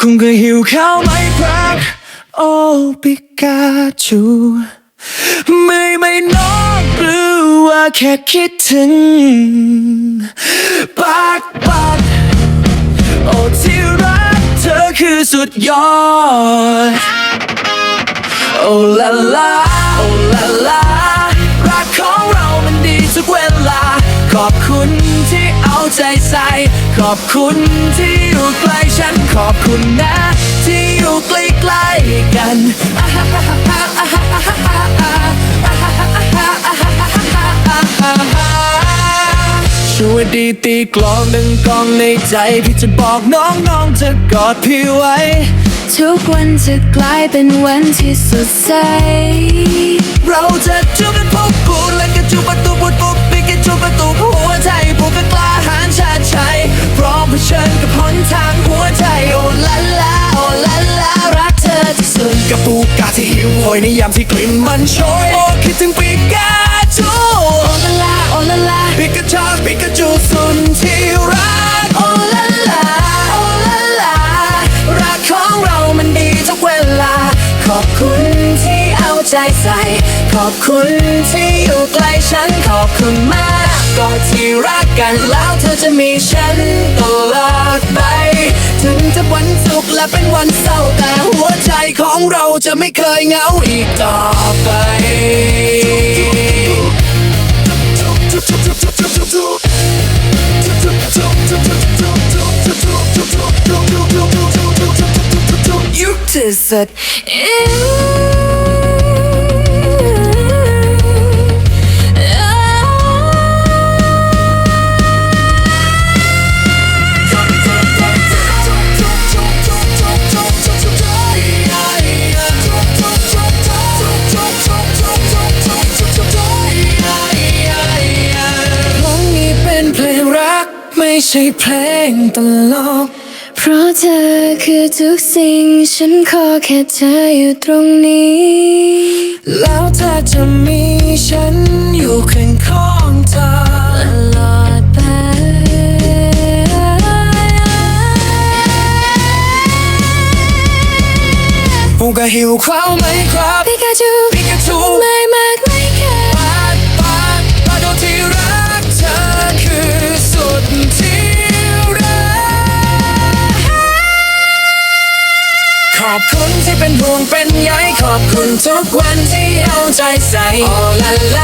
คงเคยหิวข้าวไหมครับโอ้ปิกาจูไม่ไม่นอกหรือว่าแค่คิดถึงปากปากโอ้ที่รักเธอคือสุดยอดโอ้ลาลาโอ้ลาลารักของเรามันดีทุกเวลาขอบคุณ ใจใส่ขอบคุณที่อยู่ใกล้ฉันขอบคุณนะ ที่อยู่ใกล้ๆกันช่วยดีตีกลองดึงกลองในใจ พี่จะบอกน้องน้องจะกอดพี่ไว้ ทุกวันจะกลายเป็นวันที่สดใส เราจะจูบกันพบกูและก็จูบปร นยามที่กลิ่นมันโชย ใจใส่ ขอบคุณที่อยู่ใกล้ฉันขอบคุณมากก็ที่รักกันแล้วเธอจะมีฉันตลอดไป ถึงจะวันสุขและเป็นวันเศร้าแต่หัวใจของเราจะไม่เคยเหงาอีกต่อไปยุคที่สุด ไม่ใช่เพลงตลก เพราะเธอคือทุกสิ่ง ฉันขอแค่เธออยู่ตรงนี้ แล้วเธอจะมีฉันอยู่ข้างข้างเธอตลอดไปปูกะหิวข้าวไหมครับปิกาจูปิกาจูไม่มากไม่ ขอบคุณที่เป็นห่วงเป็นใยขอบคุณทุกวันที่เอาใจใส่โอล